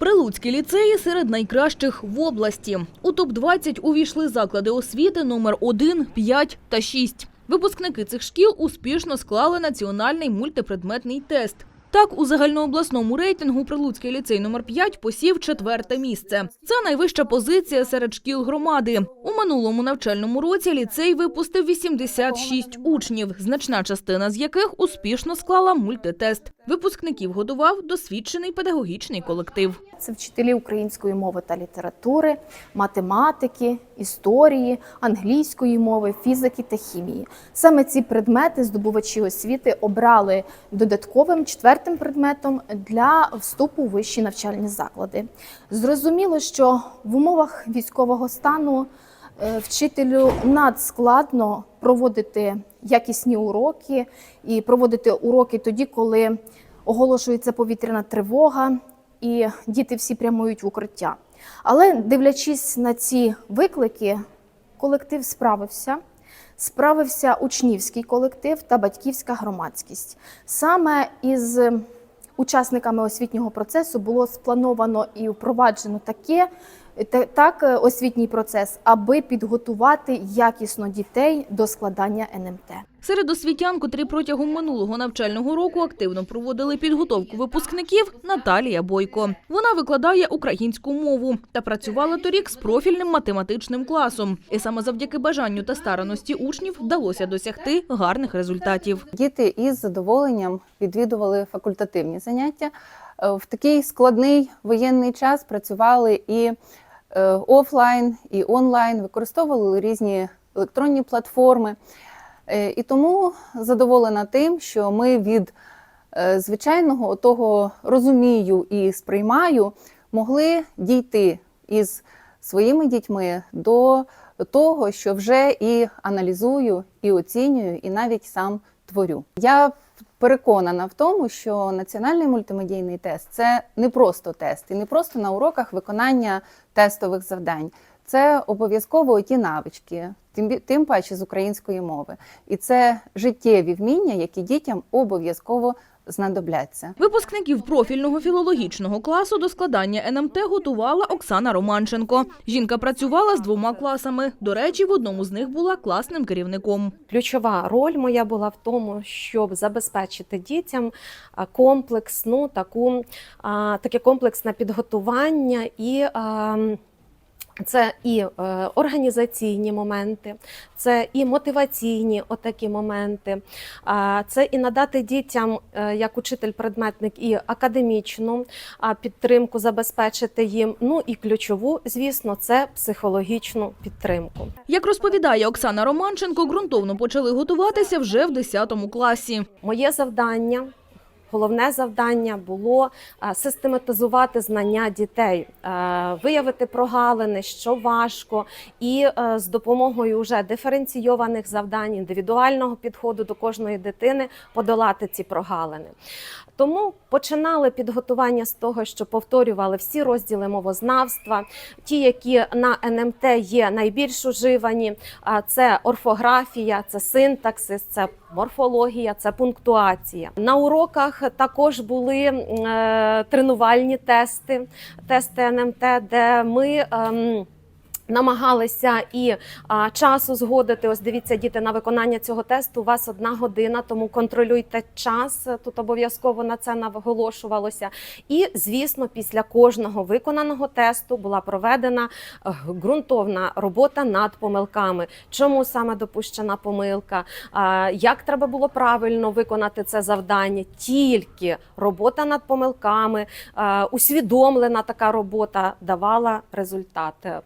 Прилуцькі ліцеї серед найкращих в області. У топ-20 увійшли заклади освіти номер 1, 5 та 6. Випускники цих шкіл успішно склали національний мультипредметний тест. Так, у загальнообласному рейтингу Прилуцький ліцей номер 5 посів четверте місце. Це найвища позиція серед шкіл громади. У минулому навчальному році ліцей випустив 86 учнів, значна частина з яких успішно склала мультитест. Випускників годував досвідчений педагогічний колектив. Це вчителі української мови та літератури, математики, історії, англійської мови, фізики та хімії. Саме ці предмети здобувачі освіти обрали додатковим четвертим предметом для вступу у вищі навчальні заклади. Зрозуміло, що в умовах військового стану е, вчителю надскладно проводити якісні уроки і проводити уроки тоді, коли оголошується повітряна тривога і діти всі прямують в укриття. Але дивлячись на ці виклики, колектив справився. Справився учнівський колектив та батьківська громадськість. Саме із учасниками освітнього процесу було сплановано і впроваджено таке та- так е, освітній процес, аби підготувати якісно дітей до складання НМТ. Серед освітян, котрі протягом минулого навчального року активно проводили підготовку випускників, Наталія Бойко. Вона викладає українську мову та працювала торік з профільним математичним класом. І саме завдяки бажанню та стараності учнів вдалося досягти гарних результатів. Діти із задоволенням відвідували факультативні заняття. Е, В такий складний воєнний час працювали і офлайн, і онлайн, використовували різні електронні платформи. Е, І тому задоволена тим, що ми від е, звичайного того розумію і сприймаю, могли дійти із своїми дітьми до того, що вже і аналізую, і оцінюю, і навіть сам творю. Я переконана в тому, що національний мультимедійний тест це не просто тест, і не просто на уроках виконання тестових завдань. Це обов'язково ті навички, тим, тим паче з української мови. І це життєві вміння, які дітям обов'язково знадобляться. Випускників профільного філологічного класу до складання НМТ готувала Оксана Романченко. Жінка працювала з двома класами. До речі, в одному з них була класним керівником. Ключова роль моя була в тому, щоб забезпечити дітям комплексну таку таке комплексне підготування і. Це і е, організаційні моменти, це і мотиваційні отакі моменти, це і надати дітям, е, як учитель-предметник, і академічну підтримку, забезпечити їм. Ну і ключову, звісно, це психологічну підтримку. Як розповідає Оксана Романченко, ґрунтовно почали готуватися вже в 10 класі. Моє завдання. Головне завдання було е, систематизувати знання дітей, е, виявити прогалини, що важко, і е, з допомогою вже диференційованих завдань, індивідуального підходу до кожної дитини подолати ці прогалини. Тому починали підготування з того, що повторювали всі розділи мовознавства, ті, які на НМТ є найбільш уживані. Це орфографія, це синтаксис, це морфологія, це пунктуація. На уроках також були е, тренувальні тести, тести НМТ, де ми. Намагалися і а, часу згодити. Ось дивіться, діти на виконання цього тесту. У вас одна година, тому контролюйте час. Тут обов'язково на це наголошувалося. І звісно, після кожного виконаного тесту була проведена е, ґрунтовна робота над помилками. Чому саме допущена помилка? А, Як треба було правильно виконати це завдання? Тільки робота над помилками, е, усвідомлена така робота давала результат е,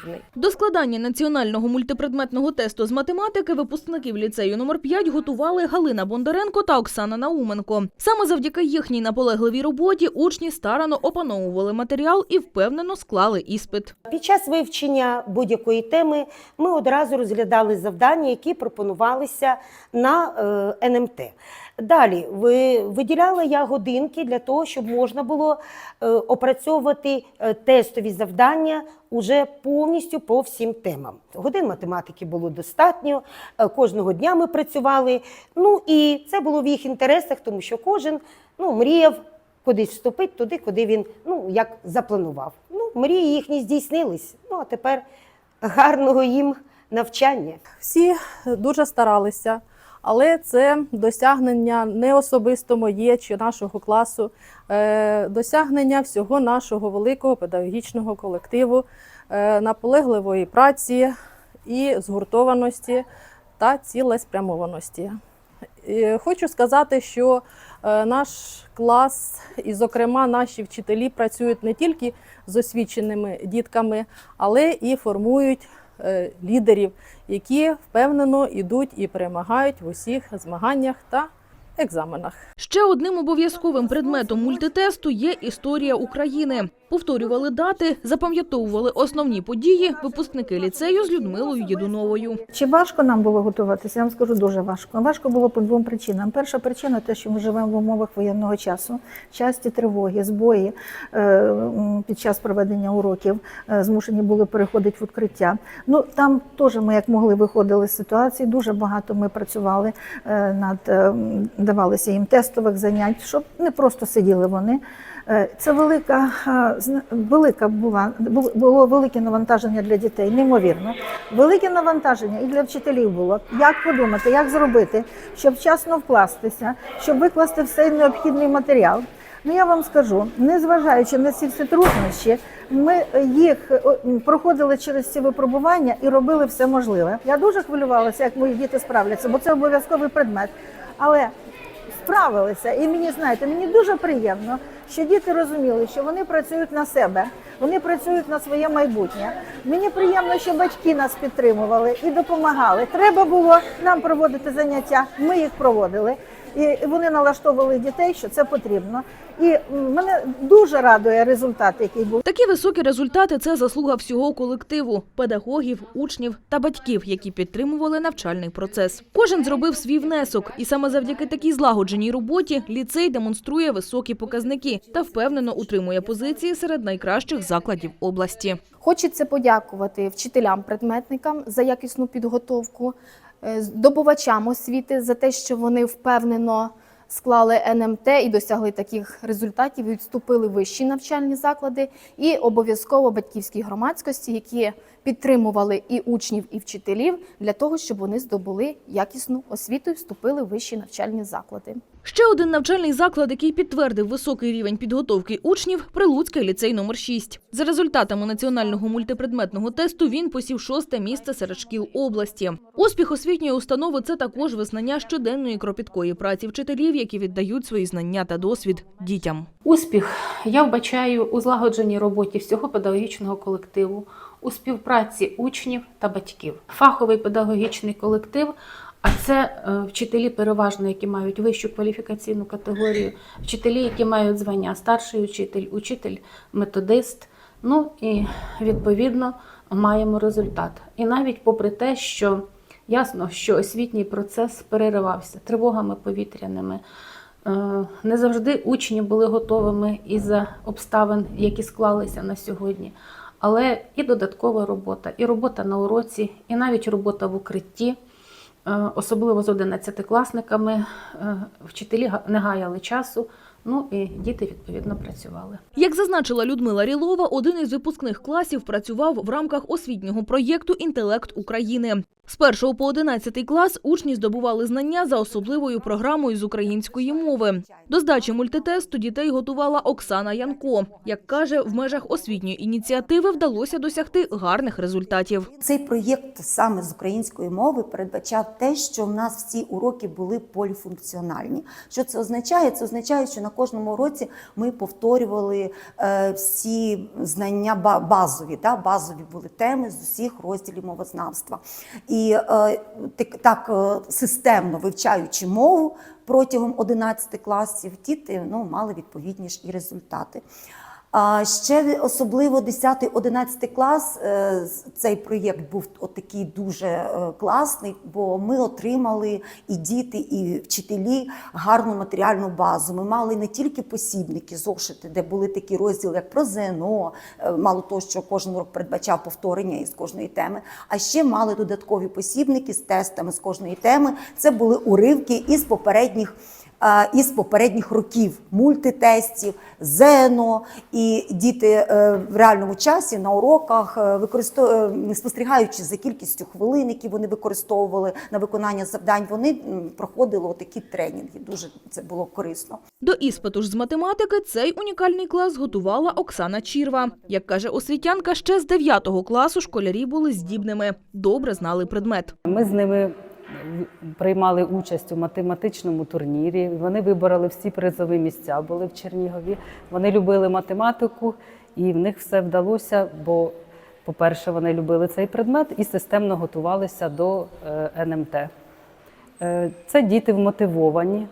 позитивний. До складання національного мультипредметного тесту з математики випускників ліцею номер 5 готували Галина Бондаренко та Оксана Науменко. Саме завдяки їхній наполегливій роботі учні старано опановували матеріал і впевнено склали іспит. Під час вивчення будь-якої теми ми одразу розглядали завдання, які пропонувалися на е, НМТ. Далі ви, виділяла я годинки для того, щоб можна було е, опрацьовувати е, тестові завдання уже повністю по всім темам. Годин математики було достатньо, е, кожного дня ми працювали. Ну і це було в їх інтересах, тому що кожен ну, мріяв кудись вступити туди, куди він ну, як запланував. Ну, мрії їхні здійснились. Ну, а тепер гарного їм навчання. Всі дуже старалися, але це досягнення не особисто моє чи нашого класу, е, досягнення всього нашого великого педагогічного колективу, е, наполегливої праці і згуртованості та цілеспрямованості. Хочу сказати, що е, наш клас, і, зокрема, наші вчителі працюють не тільки з освіченими дітками, але і формують лідерів, які впевнено йдуть і перемагають в усіх змаганнях та екзаменах. Ще одним обов'язковим предметом мультитесту є історія України. Повторювали дати, запам'ятовували основні події випускники ліцею з Людмилою Єдуновою. Чи важко нам було готуватися? Я вам скажу дуже важко. Важко було по двом причинам. Перша причина те, що ми живемо в умовах воєнного часу, часті тривоги, збої е, під час проведення уроків е, змушені були переходити в укриття. Ну там теж ми як могли виходили з ситуації. Дуже багато ми працювали е, над давалися їм тестових занять, щоб не просто сиділи вони. Це велика, велика була було велике навантаження для дітей, неймовірно. Велике навантаження і для вчителів було. Як подумати, як зробити, щоб вчасно вкластися, щоб викласти все необхідний матеріал. Ну я вам скажу, незважаючи на ці всі труднощі, ми їх е, проходили через ці випробування і робили все можливе. Я дуже хвилювалася, як мої діти справляться, бо це обов'язковий предмет. Але справилися. І мені знаєте, мені дуже приємно, що діти розуміли, що вони працюють на себе, вони працюють на своє майбутнє. Мені приємно, що батьки нас підтримували і допомагали. Треба було нам проводити заняття. Ми їх проводили. І вони налаштовували дітей, що це потрібно. І мене дуже радує результат, який був. Такі високі результати це заслуга всього колективу педагогів, учнів та батьків, які підтримували навчальний процес. Кожен зробив свій внесок, і саме завдяки такій злагодженій роботі ліцей демонструє високі показники та впевнено утримує позиції серед найкращих закладів області. Хочеться подякувати вчителям-предметникам за якісну підготовку, е, здобувачам освіти за те, що вони впевнено склали НМТ і досягли таких результатів, і вступили вищі навчальні заклади, і обов'язково батьківській громадськості, які підтримували і учнів, і вчителів для того, щоб вони здобули якісну освіту і вступили в вищі навчальні заклади. Ще один навчальний заклад, який підтвердив високий рівень підготовки учнів – Прилуцький ліцей номер 6. За результатами національного мультипредметного тесту він посів шосте місце серед шкіл області. Успіх освітньої установи – це також визнання щоденної кропіткої праці вчителів, які віддають свої знання та досвід дітям. Успіх я вбачаю у злагодженій роботі всього педагогічного колективу, у співпраці учнів та батьків. Фаховий педагогічний колектив. А це е, вчителі переважно, які мають вищу кваліфікаційну категорію, вчителі, які мають звання старший учитель, учитель, методист. Ну і відповідно маємо результат. І навіть попри те, що ясно, що освітній процес переривався тривогами повітряними, Е, Не завжди учні були готовими із-за обставин, які склалися на сьогодні. Але і додаткова робота, і робота на уроці, і навіть робота в укритті, особливо з 11-класниками, е, вчителі не гаяли часу, ну і діти відповідно працювали. Як зазначила Людмила Рілова, один із випускних класів працював в рамках освітнього проєкту «Інтелект України». З 1 по 11 клас учні здобували знання за особливою програмою з української мови. До здачі мультитесту дітей готувала Оксана Янко. Як каже, в межах освітньої ініціативи вдалося досягти гарних результатів. Цей проєкт саме з української мови передбачав те, що в нас всі уроки були поліфункціональні. Що це означає? Це означає, що на кожному уроці ми повторювали е, всі знання ба- базові, базові були теми з усіх розділів мовознавства. І е, так, так е, системно вивчаючи мову протягом 11 класів, діти ну, мали відповідні ж і результати. А ще особливо 10-11 клас е, цей проєкт був отакий дуже е, класний, бо ми отримали і діти, і вчителі гарну матеріальну базу. Ми мали не тільки посібники, зошити, де були такі розділи, як про ЗНО, е, мало того, що кожен урок передбачав повторення із кожної теми, а ще мали додаткові посібники з тестами з кожної теми. Це були уривки із попередніх із попередніх років мультитестів, ЗЕНО, і діти е, в реальному часі на уроках е, е, спостерігаючи за кількістю хвилин, які вони використовували на виконання завдань, вони проходили такі тренінги. Дуже це було корисно. До іспиту ж з математики цей унікальний клас готувала Оксана Чірва. Як каже освітянка, ще з 9 класу школярі були здібними, добре знали предмет. Ми з ними приймали участь у математичному турнірі. Вони вибороли всі призові місця, були в Чернігові. Вони любили математику, і в них все вдалося, бо, по-перше, вони любили цей предмет і системно готувалися до е, НМТ. Е, Це діти вмотивовані,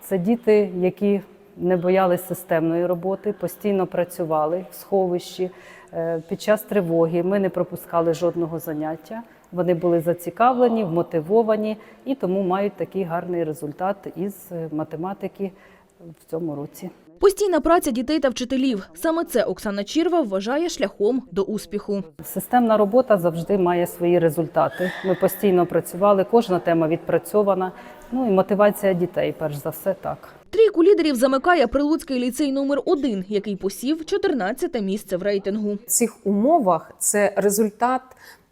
це діти, які не боялись системної роботи, постійно працювали в сховищі. Е, Під час тривоги ми не пропускали жодного заняття. Вони були зацікавлені, вмотивовані і тому мають такий гарний результат із е, математики в цьому році. Постійна праця дітей та вчителів. Саме це Оксана Чірва вважає шляхом до успіху. Системна робота завжди має свої результати. Ми постійно працювали, кожна тема відпрацьована. Ну і мотивація дітей, перш за все, так. Трійку лідерів замикає Прилуцький ліцей номер 1 який посів 14 місце в рейтингу. В цих умовах це результат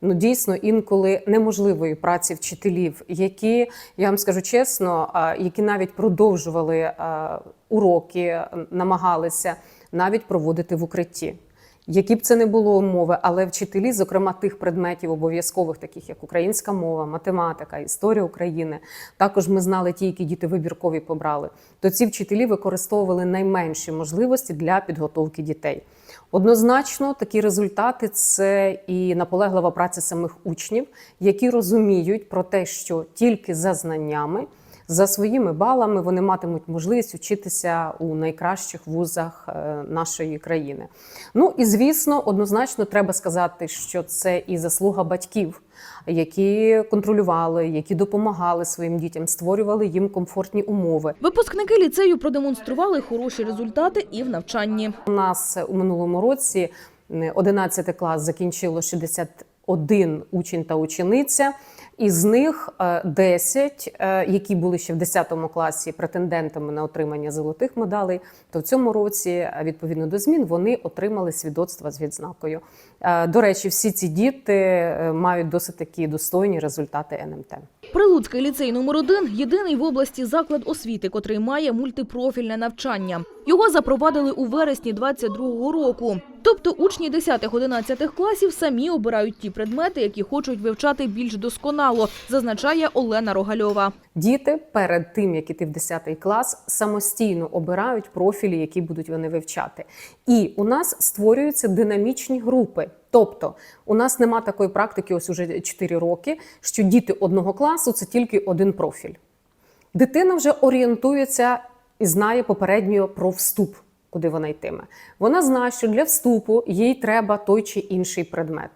ну дійсно інколи неможливої праці вчителів, які я вам скажу чесно, які навіть продовжували уроки, намагалися навіть проводити в укритті. Які б це не було умови, але вчителі, зокрема тих предметів обов'язкових, таких як українська мова, математика, історія України, також ми знали ті, які діти вибіркові побрали, то ці вчителі використовували найменші можливості для підготовки дітей. Однозначно, такі результати це і наполеглива праця самих учнів, які розуміють про те, що тільки за знаннями, за своїми балами вони матимуть можливість вчитися у найкращих вузах е, нашої країни. Ну і звісно, однозначно треба сказати, що це і заслуга батьків, які контролювали, які допомагали своїм дітям, створювали їм комфортні умови. Випускники ліцею продемонстрували хороші результати і в навчанні. У нас у минулому році е, 11 клас закінчило 61 учень та учениця. Із них е, 10, е, які були ще в 10 класі претендентами на отримання золотих медалей, то в цьому році, е, відповідно до змін, вони отримали свідоцтва з відзнакою. Е, До речі, всі ці діти е, мають досить такі достойні результати НМТ. Прилуцький ліцей номер 1 єдиний в області заклад освіти, котрий має мультипрофільне навчання. Його запровадили у вересні 22-го року. Тобто учні 10-11 класів самі обирають ті предмети, які хочуть вивчати більш досконало, зазначає Олена Рогальова. Діти перед тим, як іти в 10 клас, самостійно обирають профілі, які будуть вони вивчати. І у нас створюються динамічні групи. Тобто, у нас нема такої практики, ось уже 4 роки, що діти одного класу це тільки один профіль. Дитина вже орієнтується і знає попередньо про вступ, куди вона йтиме. Вона знає, що для вступу їй треба той чи інший предмет.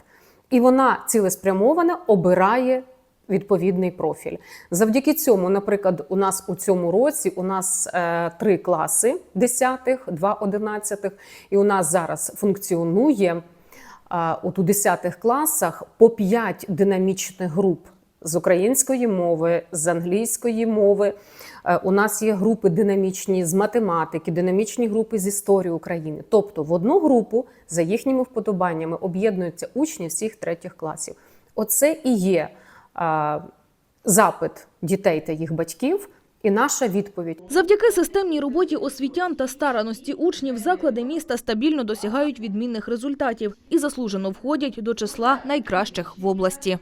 І вона цілеспрямовано обирає відповідний профіль. Завдяки цьому, наприклад, у нас у цьому році у нас е, три класи 10-х, два 11-х, і у нас зараз функціонує е, от у 10-х класах по 5 динамічних груп з української мови, з англійської мови. Е, У нас є групи динамічні з математики, динамічні групи з історії України. Тобто в одну групу за їхніми вподобаннями об'єднуються учні всіх третіх класів. Оце і є е, запит дітей та їх батьків, і наша відповідь. Завдяки системній роботі освітян та стараності учнів заклади міста стабільно досягають відмінних результатів і заслужено входять до числа найкращих в області.